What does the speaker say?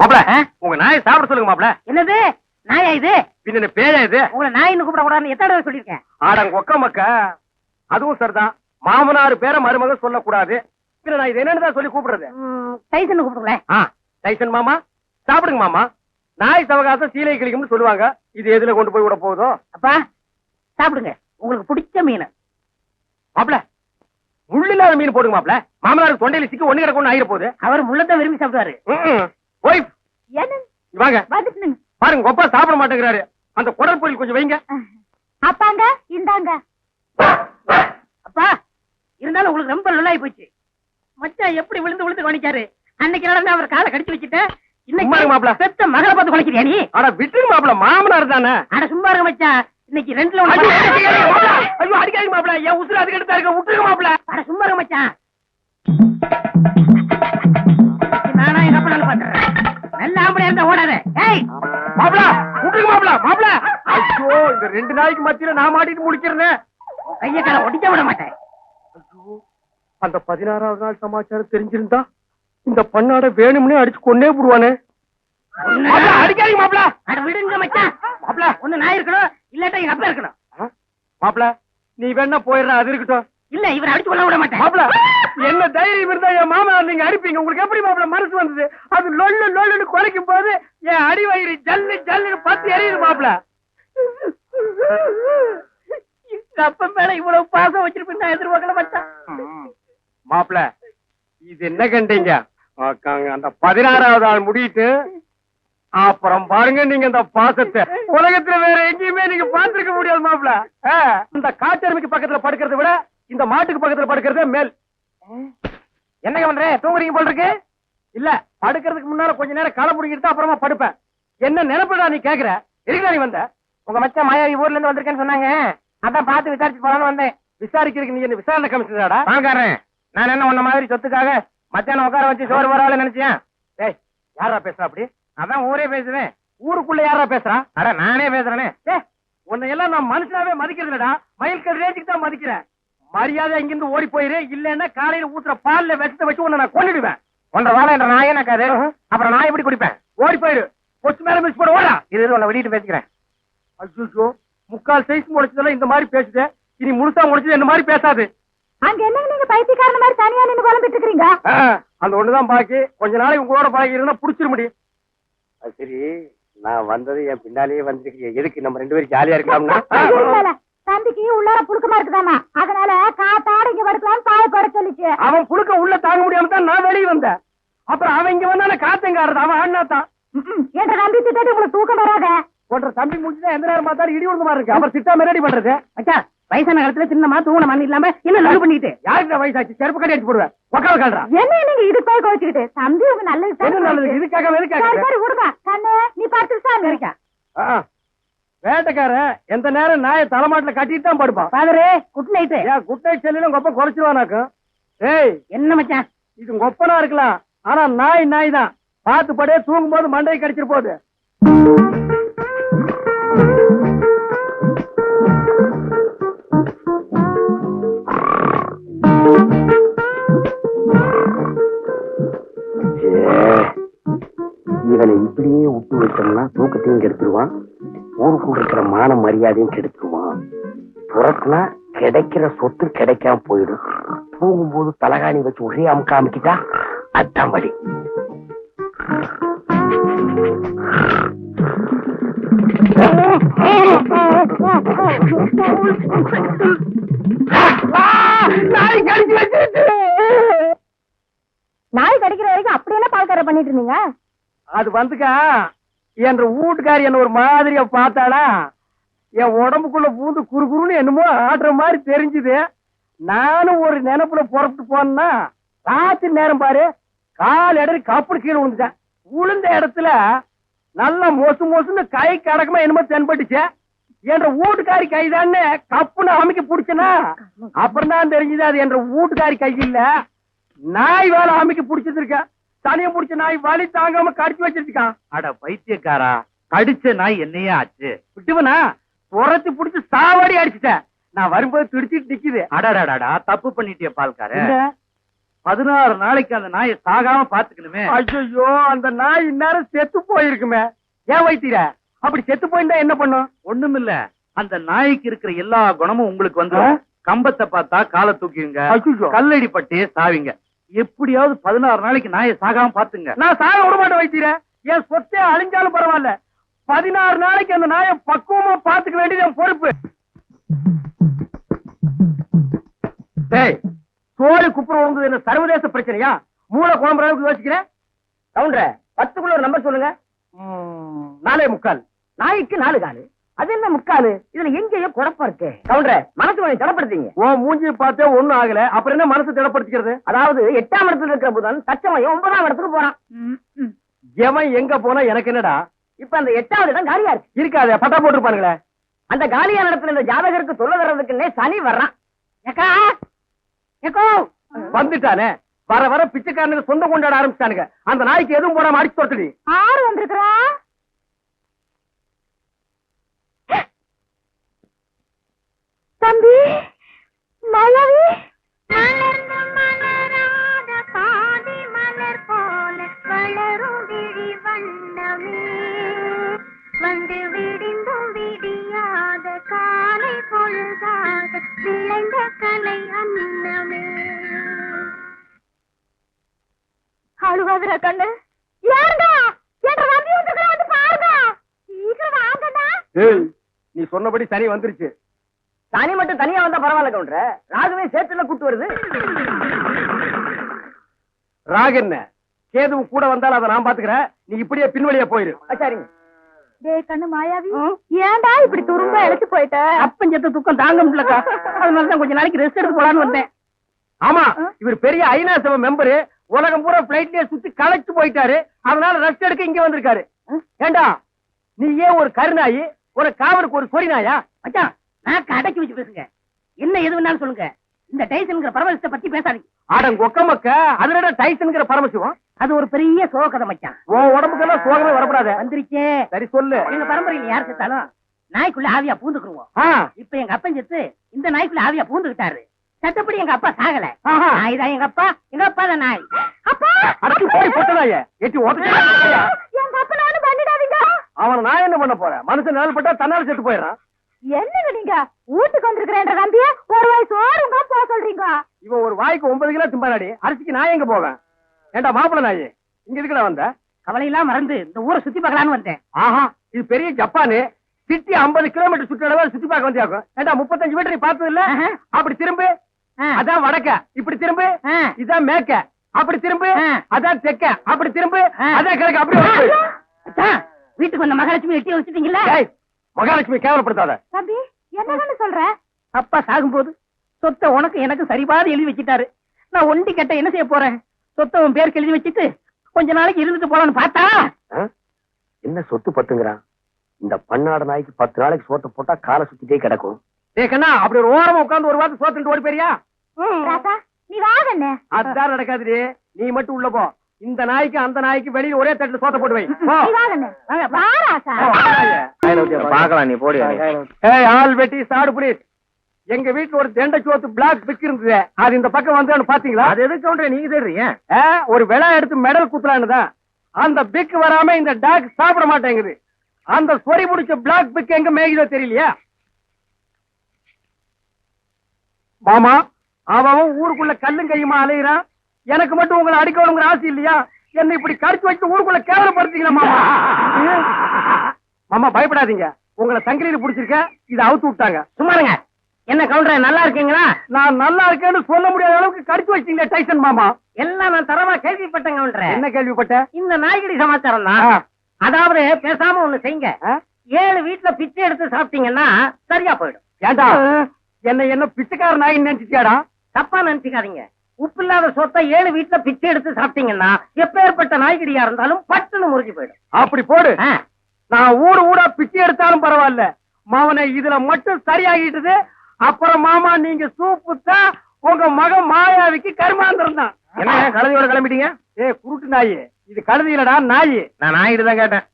மாப்ள உங்க நாயை சாப்பிட சொல்லுங்க மாப்ள என்னது? நாயா இது? பின்ன பேயா இது? உங்களை நாயின்னு கூப்பிட கூடாதுன்னு எத்தனை சொல்லியிருக்கேன்? ஆடங்க ஒக்க மக்க. அதுவும் சரிதான். மாமனார் பேர மருமக சொல்லக்கூடாது. பின்ன நான் இது என்னன்னு சொல்லி கூப்பிடுறது? டைசன் கூப்பிடுங்களேன். டைசன் மாமா சாப்பிடுங்க மாமா. நாய் சவகாசம் சீலை கிளிக்கும்னு சொல்லுவாங்க. இது எதுல கொண்டு போய் விட போகுதோ? அப்பா சாப்பிடுங்க. உங்களுக்கு பிடிச்ச மீன். மாப்ள முள்ளு இல்லாத மீன் போடுங்க மாப்ள மாமனாருக்கு தொண்டையில சிக்கி ஒண்ணு கிடக்கு ஒண்ணு ஆயிர போகுது. அவர் முள்ளத்தை விரும்பி சாப்பிடுவாரு. ஒய்ஃப் வாங்க. பாருங்க கொப்பா சாப்பிட மாட்டேங்கிறாரு. அந்த குடல் பொரியல் கொஞ்சம் வைங்க. அப்பாங்க இந்தாங்க. அப்பா இருந்தாலும் உங்களுக்கு ரொம்ப நல்லாயி போச்சு. மச்சான் எப்படி விழுந்து விழுந்து கவனிச்சாரு? அன்னைக்கு நடந்து அவர் காலை கடிச்சு வச்சுட்டேன். இன்னைக்கு பெத்த மகளை பார்த்து குலைக்கிறியா நீ? ஆனா விட்டுருங்க மாப்ள மாமனார் தானே. அட சும்மா இருங்க மச்சான். இன்னைக்கு ரெண்டுல ஐயோ, ஒண்ணு அடிக்காதீங்க மாப்ள. ஐயோ அடிக்காதீங்க மாப்ள என் உசுறு அதுக்கு எடுத்தா இருக்க. விட்டுருங்க மாப்ள அட சும்மா இருங்க மச்சான். நானா எங்க அப்பா நல்லா பாத்துறேன் நல்ல ஆம்பளையா இருந்தா ஓடாத. ஏய்! மாப்ள விட்டுருங்க மாப்ள மாப்ள ஐயோ இந்த ரெண்டு நாளைக்கு மத்தியில நான் மாட்டிட்டு முடிக்கிறேன் கைய கால ஒடிக்க விட மாட்டேன். அந்த பதினாறாவது நாள் சமாச்சாரம் தெரிஞ்சிருந்தா இந்த பண்ணாட வேணும்னே அடிச்சு கொன்னே போடுவானே அடிக்காதீங்க மாப்ள அட விடுங்க மச்சான். மாப்ள ஒண்ணு நான் இருக்கணும் இல்லாட்டா எங்க அப்பா இருக்கணும். மாப்ள நீ வேணா போயிடுற அது இருக்கட்டும். இல்ல இவரை அடிச்சு கொள்ள விட மாட்டேன். மாப்ள என்ன தைரியம் இருந்தா என் மாமா நீங்க அடிப்பீங்க? உங்களுக்கு எப்படி மாப்ள மனசு வந்தது? அது லொல்லு லொல்லுன்னு குறைக்கும் போது என் அடி வயிறு ஜல்லு ஜல்லுன்னு பத்து எரியுது மாப்ள. எங்க அப்பா மேல இவ்வளவு பாசம் வச்சிருப்பேன் நான் எதிர்பார்க்கல மச்சான். மாப்ள இது என்ன கண்டீங்க? அந்த பதினாறாவது ஆள் முடியிட்டு அப்புறம் பாருங்க நீங்க இந்த பாசத்தை. உலகத்துல வேற எங்கேயுமே நீங்க பார்த்திருக்க முடியாது மாப்ள ஆ, இந்த காட்டெருமைக்கு பக்கத்துல படுக்கிறதை விட இந்த மாட்டுக்கு பக்கத்துல படுக்கிறதே மேல். என்னங்க பண்ற? தூங்குறீங்க போல இருக்கு? இல்ல படுக்கிறதுக்கு முன்னால கொஞ்ச நேரம் களை பிடிக்கிட்டு தான் அப்புறமா படுப்பேன். என்ன நினைப்புடா நீ கேக்குற? எதுக்குடா நீ வந்த? உங்க மச்சான் மாயாவி ஊர்ல இருந்து வந்திருக்கேன்னு சொன்னாங்க. அதான் பார்த்து விசாரிச்சு போலான்னு வந்தேன். விசாரிக்கிறதுக்கு நீ என்ன விசாரணை கமிஷனராடா? வாங்காரன் நான் என்ன உன்ன மாதிரி சொத்துக்காக மத்தியானம் உட்கார வச்சு சோறு வரவாள் நினைச்சேன் டேய் யாரா பேசுறா அப்படி? அதான் ஊரே பேசுவேன். ஊருக்குள்ள யாரா பேசுறா? அட நானே பேசுறேனே. உன்னை எல்லாம் நான் மனுஷனாவே மதிக்கிறது இல்லடா மயில்கல் ரேஞ்சுக்கு தான் மதிக்கிறேன். மரியாதை இங்கிருந்து ஓடி போயிரு. இல்லன்னா காலையில ஊத்துற பால்ல விஷத்தை வச்சு உன்னை நான் கொன்னுடுவேன். ஒன்றரை வாழை என்ற நாயே எனக்காது அப்புறம் நான் எப்படி குடிப்பேன்? ஓடி போயிரு. கொச்சு மேல மிஸ் போட ஓடா. இது உன்னை வெளியிட்டு பேசிக்கிறேன். அச்சோ முக்கால் சைஸ் முடிச்சதெல்லாம் இந்த மாதிரி பேசுது. இனி முழுசா முடிச்சது இந்த மாதிரி பேசாது. அங்க என்னங்க நீங்க பைத்தியக்காரன மாதிரி தனியா நின்னு குழம்பிட்டு இருக்கீங்க ஆ, அந்த ஒண்ணுதான் பாக்கி. கொஞ்ச நாளைக்கு உங்களோட பழகி இருந்தா புடிச்சிட முடியும் அது சரி நான் வந்தது என் பின்னாலேயே வந்துருக்கீங்க எதுக்கு நம்ம ரெண்டு பேரும் ஜாலியா இருக்கலாம்னா. தம்பிக்கு உள்ளார புழுக்கமா இருக்குதாமா அதனால காத்தாட இங்க படுக்கலாம்னு பாய போட சொல்லிச்சு. அவன் புழுக்க உள்ள தாங்க முடியாம தான் நான் வெளியே வந்தேன். அப்புறம் அவன் இங்க வந்தானே காத்தங்காரது அவன் அண்ணா தான். என்ற தம்பி திட்டாட்டி உங்களுக்கு தூக்கம் வராத. போன்ற தம்பி முடிச்சுதான் எந்த நேரம் பார்த்தாலும் இடி விழுந்த மாதிரி இருக்கு. அப்புறம் திட்டாம ரெடி பண்றது. மச்சான் வயசான காலத்துல சின்னமா தூங்கின மண் இல்லாம என்ன லவ் பண்ணிட்டு யாருக்கு வயசாச்சு? செருப்பு கட்டி அடிச்சு போடுவேன். உக்கால கால்றா என்ன நீங்க இது போய் கோச்சுக்கிட்டு தம்பி உங்க நல்லது நல்லது? இதுக்காக சரி எதுக்காக சரி விடுங்க கண்ணு நீ பார்த்து இருக்கா ஆ. வேட்டைக்காரன் எந்த நேரம் நாயை தலைமாட்டுல கட்டிட்டு தான் படுப்பான். பாதரே குட் நைட்டு ஏன் குட்டை செல்லிலும் கொப்ப குறைச்சிருவானாக்கும் ஏய் என்ன மச்சான்? இது கொப்பனா இருக்கலாம். ஆனா நாய் நாய் தான். பார்த்து படே தூங்கும் போது மண்டை கடிச்சிட்டு போகுது மரியாதையும் கெடுத்துருவான். புறத்துனா கிடைக்கிற சொத்து கிடைக்காம போயிடும். தூங்கும்போது தலகாணி வச்சு ஒரே அமுக்க அமுக்கிட்டா அதான் வழி நாய் கடிச்சு வச்சிருச்சு. நாய் கடிக்கிற வரைக்கும் அப்படி என்ன பால்கார பண்ணிட்டு இருந்தீங்க? அது வந்துக்கா என்ற வீட்டுக்காரி என்ன ஒரு மாதிரியா பார்த்தாளா என் உடம்புக்குள்ள பூந்து குறுகுறுன்னு என்னமோ ஆடுற மாதிரி தெரிஞ்சுது. நானும் ஒரு நினைப்புல புறப்பட்டு போனேன்னா ராத்திரி நேரம் பாரு கால் இடறி கப்படு கீழே விழுந்துட்டேன். விழுந்த இடத்துல நல்லா மொசு மொசுன்னு கை கடக்கமா என்னமோ தென்பட்டுச்சு. என்ற வீட்டுக்காரி கைதான்னு கப்புன்னு அமைக்க புடிச்சனா அப்புறம் தான் தெரிஞ்சது அது என்ற வீட்டுக்காரி கை இல்ல. நாய் வேலை அமைக்க புடிச்சிருக்க தனியா புடிச்ச நாய் வலி தாங்காம கடிச்சு வச்சிருக்கான் அட பைத்தியக்காரா கடிச்ச நாய் என்னையே ஆச்சு. விட்டுவனா? துரத்தி புடிச்சு சாவடி அடிச்சுட்டேன் நான் வரும்போது துடிச்சிட்டு நிக்குது. அடடடடா தப்பு பண்ணிட்டிய பால்கார இல்ல, பதினாறு நாளைக்கு அந்த நாயை சாகாம பாத்துக்கணுமே. ஐயோ அந்த நாய் இந்நேரம் செத்து போயிருக்குமே. ஏன் வைத்தீர அப்படி செத்து போயிருந்தா என்ன பண்ணும்? ஒண்ணுமில்ல. அந்த நாய்க்கு இருக்கிற எல்லா குணமும் உங்களுக்கு வந்து கம்பத்தை பார்த்தா காலை தூக்கிங்க. கல்லடி பட்டே சாவிங்க. எப்படியாவது பதினாறு நாளைக்கு நாயை சாகாம பாத்துங்க. நான் சாக விட மாட்டேன் வைத்தீர என் சொத்தே அழிஞ்சாலும் பரவாயில்ல. பதினாறு நாளைக்கு அந்த நாயை பக்குவமா பாத்துக்க வேண்டியது என் பொறுப்பு. டேய் சோழி குப்புற உங்க என்ன சர்வதேச பிரச்சனையா? மூளை குழம்புற அளவுக்கு யோசிக்கிறேன் கவுண்டர பத்துக்குள்ள ஒரு நம்பர் சொல்லுங்க. நாலே முக்கால். நாய்க்கு நாலு காலு. அது என்ன முக்காலு? இதுல எங்கேயோ குழப்பம் இருக்கு. கவுண்டர மனசு கொஞ்சம் தடப்படுத்தீங்க ஓ மூஞ்சி பார்த்தே ஒண்ணும் ஆகல. அப்புறம் என்ன மனசு திடப்படுத்திக்கிறது? அதாவது எட்டாம் இடத்துல இருக்கிற புதன் தச்சமயம் ஒன்பதாம் இடத்துக்கு போறான். எவன் எங்க போனா எனக்கு என்னடா? இப்ப அந்த எட்டாவது இடம் காலியா இருக்கு. இருக்காதே பட்டா போட்டுருப்பானுங்களே. அந்த காலியான இடத்துல இந்த ஜாதகருக்கு சொல்ல வர்றதுக்குன்னே சனி வர்றான். ஏக்கா ஏக்கோ. வந்துட்டானே. வர வர பிச்சைக்காரனுக்கு சொந்தம் கொண்டாட ஆரம்பிச்சானுங்க அந்த நாய்க்கு எதுவும் போடாம அடிச்சு தொட்டுடி ஆறு வந்திருக்கிறா? அழுவாதுரா கண்ணு? யாருங்க என்ற தம்பி வந்திருக்கிறா வந்து பாருங்க. சீக்கிரம் வாங்கண்ணா ஏய் நீ சொன்னபடி சனி வந்துருச்சு. சனி மட்டும் தனியா வந்தா பரவாயில்ல கவுண்டர. ராகுவே சேத்துல கூட்டு வருது. ராகு என்ன? கேதுவும் கூட வந்தாலும் அதை நான் பாத்துக்கிறேன். நீ இப்படியே பின்வழியா போயிரு. சரிங்க. டேய் கண்ணு மாயாவி ஏன்டா இப்படி துரும்ப இழைச்சு போயிட்ட? அப்பன் செத்த துக்கம் தாங்க முடியலக்கா. அதனால தான் கொஞ்ச நாளைக்கு ரெஸ்ட் எடுத்து போலான்னு வந்தேன். ஆமா இவர் பெரிய ஐநா சபை மெம்பரு உலகம் பூரா பிளைட்லயே சுத்தி களைச்சு போயிட்டாரு. அதனால ரெஸ்ட் எடுக்க இங்க வந்திருக்காரு. ஏண்டா? நீ ஏன் ஒரு கருநாயி ஒரு காவலுக்கு ஒரு சொறி நாயா மச்சான் நான் அடக்கி வச்சு பேசுங்க. என்ன எது வேணாலும் சொல்லுங்க. இந்த டைசன்ங்கிற பரவசத்தை பத்தி பேசாதீங்க. ஆடம் கொக்கமக்க அதுல டைசன்ங்கிற பரமசிவம்? அது ஒரு பெரிய சோகதை மச்சான். உன் உடம்புக்கெல்லாம் சோகமே வரப்படாத. வந்துருச்சே. சரி சொல்லு. எங்க பரம்பரையில யார் செத்தாலும் நாய்க்குள்ள ஆவியா பூந்துக்குருவோம். இப்ப எங்க அப்பன் செத்து இந்த நாய்க்குள்ள ஆவியா பூந்துக்கிட்டாரு. சட்டப்படி எங்க அப்பா சாகல. ஆஹா. நாய் தான் எங்க அப்பா எங்க அப்பா தான் நாய் அப்பா! அடக்கி போய் பொட்டனாய எட்டி ஓட்டு எங்க பண்ணிடாதீங்க. அவனை நான் என்ன பண்ண போறேன்? மனுஷன் நாள் பட்டா தன்னால செத்து போயிடறான். என்னங்க நீங்க? வீட்டுக்கு வந்திருக்கிறேன்ற தம்பிய ஒரு வயசு ஓடுங்க போக சொல்றீங்க. இவன் ஒரு வாய்க்கு ஒன்பது கிலோ திம்பாடி அரிசிக்கு நான் எங்க போவேன்? ஏண்டா மாப்பிள நாயி இங்க எதுக்குடா வந்த? கவலையெல்லாம் மறந்து இந்த ஊரை சுத்தி பார்க்கலான்னு வந்தேன். ஆஹா இது பெரிய ஜப்பானு. சிட்டி 50 கிலோமீட்டர் சுற்றளவு சுத்தி பார்க்க வந்தியாக்கும். ஏண்டா முப்பத்தஞ்சு மீட்டர் பார்த்தது இல்ல. அப்படி திரும்பு. அதான் வடக்க. இப்படி திரும்பு. இதான் மேக்க அப்படி திரும்பு. அதான் தெக்க. அப்படி திரும்பு. அதான் கிழக்கு. அப்படி வீட்டுக்கு வந்த மகாலட்சுமி எட்டி வச்சுட்டீங்களா? மகாலட்சுமி கேவலப்படுத்தாத. தம்பி என்னன்னு சொல்ற? அப்பா சாகும்போது சொத்தை உனக்கு எனக்கு சரிபாதி எழுதி வச்சிட்டாரு. நான் ஒண்டி கட்ட என்ன செய்ய போறேன்? சொத்தை உன் பேருக்கு எழுதி வச்சிட்டு கொஞ்ச நாளைக்கு இருந்துட்டு போலான்னு பார்த்தா? என்ன சொத்து பத்துங்கிறான்? இந்த பன்னாடு நாய்க்கு பத்து நாளைக்கு சோத்த போட்டா காலை சுத்திட்டே கிடக்கும். ஏய் கண்ணா அப்படி ஒரு ஓரமா உட்கார்ந்து ஒரு வாரத்தை சோத்துட்டு ஓடி போறியா ராசா நீ வாங்கண்ணே அதுதான் நடக்காதுடி நீ மட்டும் உள்ள போ இந்த நாய்க்கு அந்த நாய்க்கு வெளியில ஒரே தட்டுல சோத்த போட்டு வை பாக்கலாம் நீ போடி ஏய் ஆள் வெட்டி சாடு புலிஸ் எங்க வீட்டுல ஒரு தெண்டை சோத்து பிளாக் பிக் இருந்தது அது இந்த பக்கம் வந்து பாத்தீங்களா அது எதுக்கு கவுண்டர் நீங்க தேடுறீங்க ஒரு விழா எடுத்து மெடல் குத்துலான்னு தான் அந்த பிக் வராம இந்த டாக் சாப்பிட மாட்டேங்குது அந்த சொறி முடிச்ச பிளாக் பிக் எங்க மேய்குதோ தெரியலையா மாமா அவன் ஊருக்குள்ள கல்லும் கையுமா அலையிறான்? எனக்கு மட்டும் உங்களை அடிக்கணுங்கிற ஆசை இல்லையா? என்ன இப்படி கடிச்சு வச்சு ஊருக்குள்ள கேவலப்படுத்தீங்களா மாமா? மாமா பயப்படாதீங்க. உங்களை சங்கிலியில புடிச்சிருக்க இத அவுத்து விட்டாங்க. சும்மாருங்க என்ன கவுண்டர் நல்லா இருக்கீங்களா? நான் நல்லா இருக்கேன்னு சொல்ல முடியாத அளவுக்கு கடிச்சு வச்சிட்டீங்க டைசன் மாமா. எல்லாம் நான் தரமா கேள்விப்பட்டேன் கவுண்டர். என்ன கேள்விப்பட்ட? இந்த நாய்கடி சமாச்சாரம் தான். அதாவது பேசாம ஒண்ணு செய்யுங்க? ஏழு வீட்டுல பிச்சை எடுத்து சாப்பிட்டீங்கன்னா சரியா போயிடும். ஏண்டா? என்ன என்ன பிச்சைக்கார நாயின்னு நினைச்சிட்டியாடா? தப்பா நினைச்சுக்காதீங்க. உப்பு இல்லாத சொத்தை ஏழு வீட்டுல பிச்சை எடுத்து சாப்பிட்டீங்கன்னா எப்பேற்பட்ட நாய்கடியா இருந்தாலும் பட்டுன்னு முறிஞ்சு போயிடும். அப்படி போடு. நான் ஊரு ஊரா பிச்சை எடுத்தாலும் பரவாயில்ல. மாவனை இதுல மட்டும் சரியாகிட்டது அப்புறம் மாமா நீங்க சூப்பு தான் உங்க மகன் மாயாவிக்கு கருமாந்திரம் தான். என்ன கழுதையோட கிளம்பிட்டீங்க? ஏ குருட்டு நாயி. இது கழுதி இல்லடா நாயி. நான் நாயிட்டு தான் கேட்டேன்?